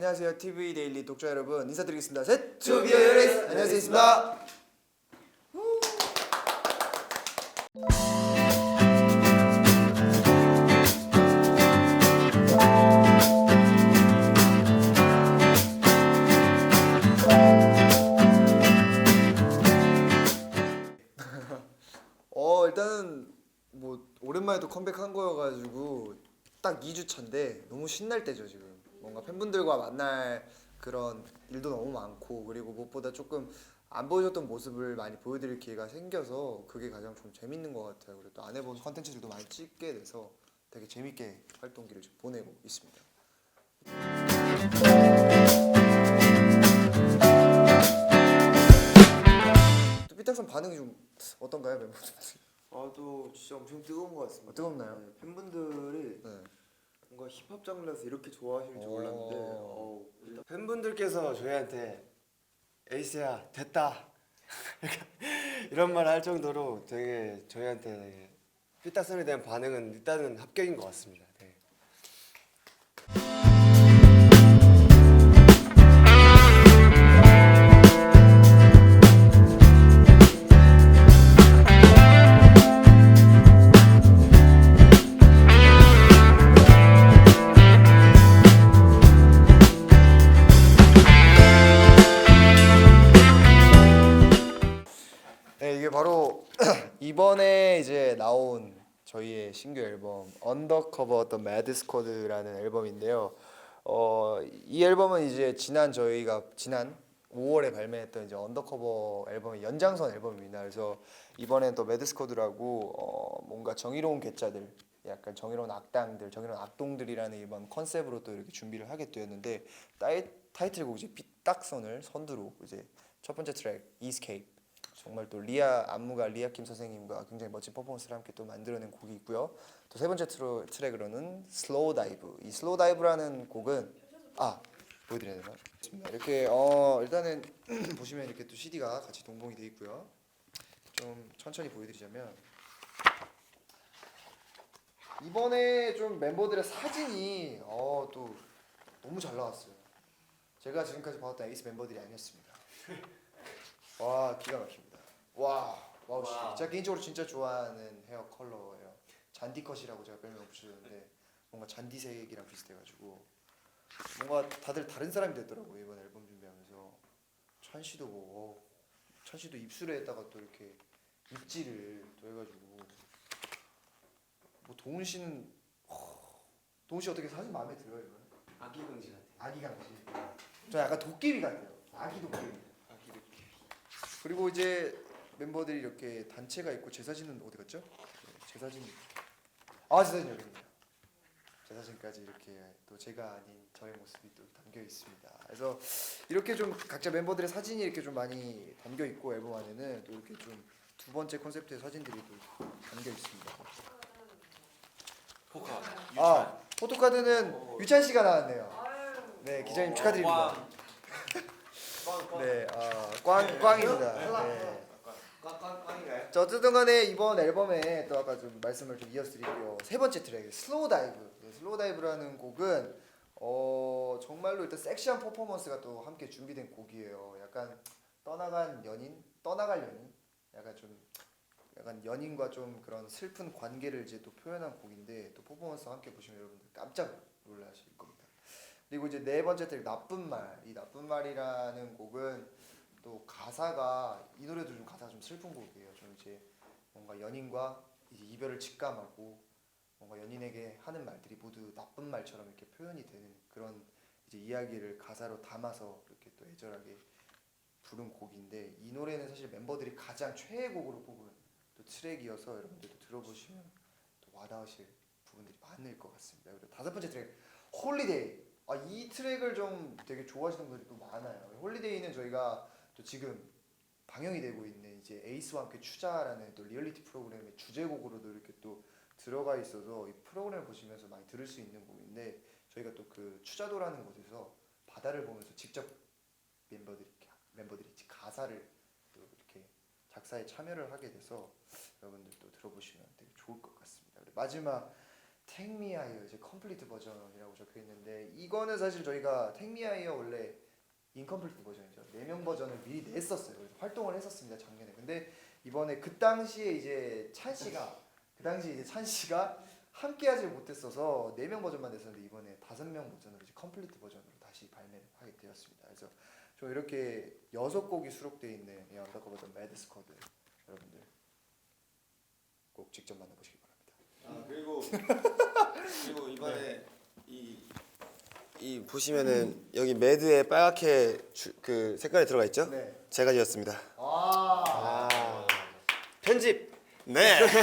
안녕하세요. TV 데일리 독자 여러분 인사드리겠습니다. 셋, 투 비어리스 안녕하세요. 있습니다. 어 일단은 뭐 오랜만에 또 컴백한 거여가지고 딱 2주 차인데 너무 신날 때죠 지금 뭔가 팬분들과 만날 그런 일도 너무 많고 그리고 무엇보다 조금 안 보여줬던 모습을 많이 보여드릴 기회가 생겨서 그게 가장 좀 재밌는 것 같아요 그리고 또 안 해본 컨텐츠들도 많이 찍게 돼서 되게 재밌게 활동기를 좀 보내고 있습니다 또 삐딱선 반응이 좀 어떤가요 멤버들? 아또 진짜 엄청 뜨거운 것 같습니다. 어, 뜨겁나요? 네, 팬분들이 네. 뭔가 힙합 장르에서 이렇게 좋아하실 줄 오. 몰랐는데 어, 일단 팬분들께서 저희한테 에이스야 됐다 이런 말 할 정도로 되게 저희한테 삐딱선에 대한 반응은 일단은 합격인 것 같습니다. 네. 네, 이번에 이제 나온 저희의 신규 앨범 언더커버 더 매드 스쿼드라는 앨범인데요. 어, 이 앨범은 이제 지난 저희가 지난 5월에 발매했던 이제 언더커버 앨범의 연장선 앨범입니다. 그래서 이번엔 또 매드 스쿼드라고 어, 뭔가 정의로운 괴짜들, 약간 정의로운 악당들, 정의로운 악동들이라는 이번 컨셉으로 또 이렇게 준비를 하게 되었는데 타이, 타이틀곡 이제 삐딱선을 선두로 이제 첫 번째 트랙 이스케이프 정말 또 리아 안무가 리아 킴 선생님과 굉장히 멋진 퍼포먼스를 함께 또 만들어낸 곡이 있고요. 또 세 번째 트로, 트랙으로는 슬로우 다이브. 이 슬로우 다이브라는 곡은 아 보여드려야 되나? 이렇게 어 일단은 보시면 이렇게 또 CD가 같이 동봉이 돼 있고요. 좀 천천히 보여드리자면 이번에 좀 멤버들의 사진이 어 또 너무 잘 나왔어요. 제가 지금까지 봐왔던 에이스 멤버들이 아니었습니다. 와 기가 막힙니다. 와 와우 씨. 와우. 제가 개인적으로 진짜 좋아하는 헤어 컬러예요. 잔디 컷이라고 제가 별명 붙여줬는데 뭔가 잔디색이랑 비슷해가지고 뭔가 다들 다른 사람이 됐더라고요 이번 앨범 준비하면서 찬 씨도 뭐 어, 찬 씨도 입술에다가 또 이렇게 입지를 또 해가지고 뭐 동훈 씨는 어, 동훈 씨 어떻게 사진 마음에 들어요 이거? 아기 공지 같아요. 아기 강지. 저 약간 도깨비 같아요. 아기 도깨비. 아기 도깨비. 그리고 이제 멤버들이 이렇게 단체가 있고 제 사진은 어디 갔죠? 네, 제 사진. 아, 제 사진 여기 있네요. 제 사진까지 이렇게 또 제가 아닌 저의 모습이 또 담겨 있습니다. 그래서 이렇게 좀 각자 멤버들의 사진이 이렇게 좀 많이 담겨 있고 앨범 안에는 또 이렇게 좀 두 번째 콘셉트의 사진들이 또 담겨 있습니다. 포카. 아, 포토카드는 유찬 씨가 나왔네요. 네, 기자님 축하드립니다. 네, 어, 꽝 꽝입니다. 네. 자, 어쨌든 간에 이번 앨범에 또 아까 좀 말씀을 좀 이어드리고요. 세 번째 트랙 슬로우 다이브. 네, 슬로우 다이브라는 곡은 어, 정말로 일단 섹시한 퍼포먼스가 또 함께 준비된 곡이에요. 약간 떠나간 연인, 떠나갈 연인, 약간 좀 약간 연인과 좀 그런 슬픈 관계를 이제 또 표현한 곡인데 또 퍼포먼스 함께 보시면 여러분들 깜짝 놀라실 겁니다. 그리고 이제 네 번째 트랙 나쁜 말. 이 나쁜 말이라는 곡은 또 가사가 이 노래도 좀 가사가 좀 슬픈 곡이에요. 좀 이제 뭔가 연인과 이제 이별을 직감하고 뭔가 연인에게 하는 말들이 모두 나쁜 말처럼 이렇게 표현이 되는 그런 이제 이야기를 가사로 담아서 이렇게 또 애절하게 부른 곡인데 이 노래는 사실 멤버들이 가장 최애 곡으로 뽑은 또 트랙이어서 여러분들도 들어보시면 또 와닿으실 부분들이 많을 것 같습니다. 그리고 다섯 번째 트랙 홀리데이. 아, 이 트랙을 좀 되게 좋아하시는 분들이 또 많아요. 홀리데이는 저희가 또 지금 방영이 되고 있는 이제 에이스와 함께 추자라는 또 리얼리티 프로그램의 주제곡으로도 이렇게 또 들어가 있어서 이 프로그램을 보시면서 많이 들을 수 있는 곡인데 저희가 또 그 추자도라는 곳에서 바다를 보면서 직접 멤버들이 멤버들이 가사를 또 이렇게 작사에 참여를 하게 돼서 여러분들 또 들어보시면 되게 좋을 것 같습니다. 마지막 탱미아이어 이제 컴플리트 버전이라고 적혀 있는데 이거는 사실 저희가 탱미아이어 원래 인컴플리트 버전이죠. 네명 버전을 미리 냈었어요. 그래서 활동을 했었습니다 작년에. 근데 이번에 그 당시에 이제 찬 씨가 그 당시 이제 찬 씨가 함께 하지 못했어서 네명 버전만 냈었는데 이번에 다섯 명 버전으로 이제 컴플리트 버전으로 다시 발매를 하게 되었습니다. 그래서 좀 이렇게 여섯 곡이 수록되어 있는 이 언더커버 더 매드 스쿼드 여러분들 꼭 직접 만나보시기 바랍니다. 아 그리고 그리고 이번에 이, 이 보시면은 여기 매드에 빨갛게 주, 그 색깔이 들어가 있죠? 네. 제가 지었습니다. 아. 아 편집. 네. 무슨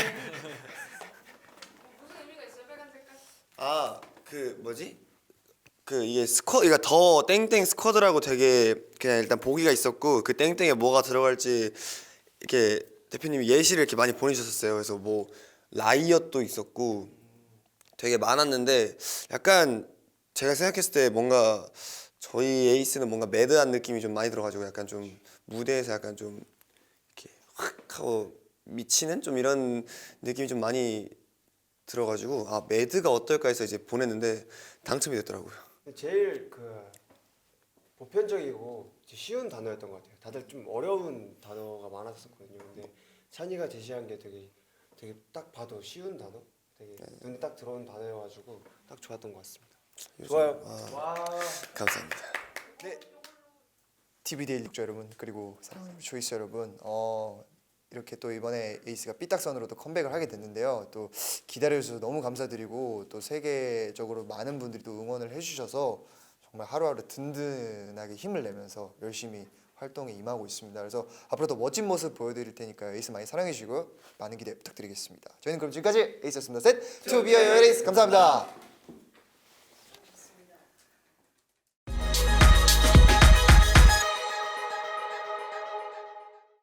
의미가 있어요? 빨간 색깔? 아 그 뭐지? 그 이게 스쿼 이가 더 땡땡 스쿼드라고 되게 그냥 일단 보기가 있었고 그 땡땡에 뭐가 들어갈지 이렇게 대표님이 예시를 이렇게 많이 보내주셨어요. 그래서 뭐 라이엇도 있었고 되게 많았는데 약간 제가 생각했을 때 뭔가 저희 에이스는 뭔가 매드한 느낌이 좀 많이 들어가지고 약간 좀 무대에서 약간 좀 이렇게 확 하고 미치는 좀 이런 느낌이 좀 많이 들어가지고 아 매드가 어떨까 해서 이제 보냈는데 당첨이 됐더라고요. 제일 그 보편적이고 쉬운 단어였던 것 같아요. 다들 좀 어려운 단어가 많았었거든요. 근데 찬이가 제시한 게 되게 되게 딱 봐도 쉬운 단어, 되게 눈에 딱 들어온 단어여가지고 딱 좋았던 것 같습니다. 좋아요. 아, 와. 감사합니다. TV 데일리 독자 여러분 그리고 사랑하는 우리 조이스 여러분 어 이렇게 또 이번에 에이스가 삐딱선으로 또 컴백을 하게 됐는데요. 또 기다려주셔서 너무 감사드리고 또 세계적으로 많은 분들이 또 응원을 해주셔서 정말 하루하루 든든하게 힘을 내면서 열심히 활동에 임하고 있습니다. 그래서 앞으로 더 멋진 모습 보여드릴 테니까 에이스 많이 사랑해 주시고 많은 기대 부탁드리겠습니다. 저희는 그럼 지금까지 에이스였습니다. 셋 투비어 에이스. 감사합니다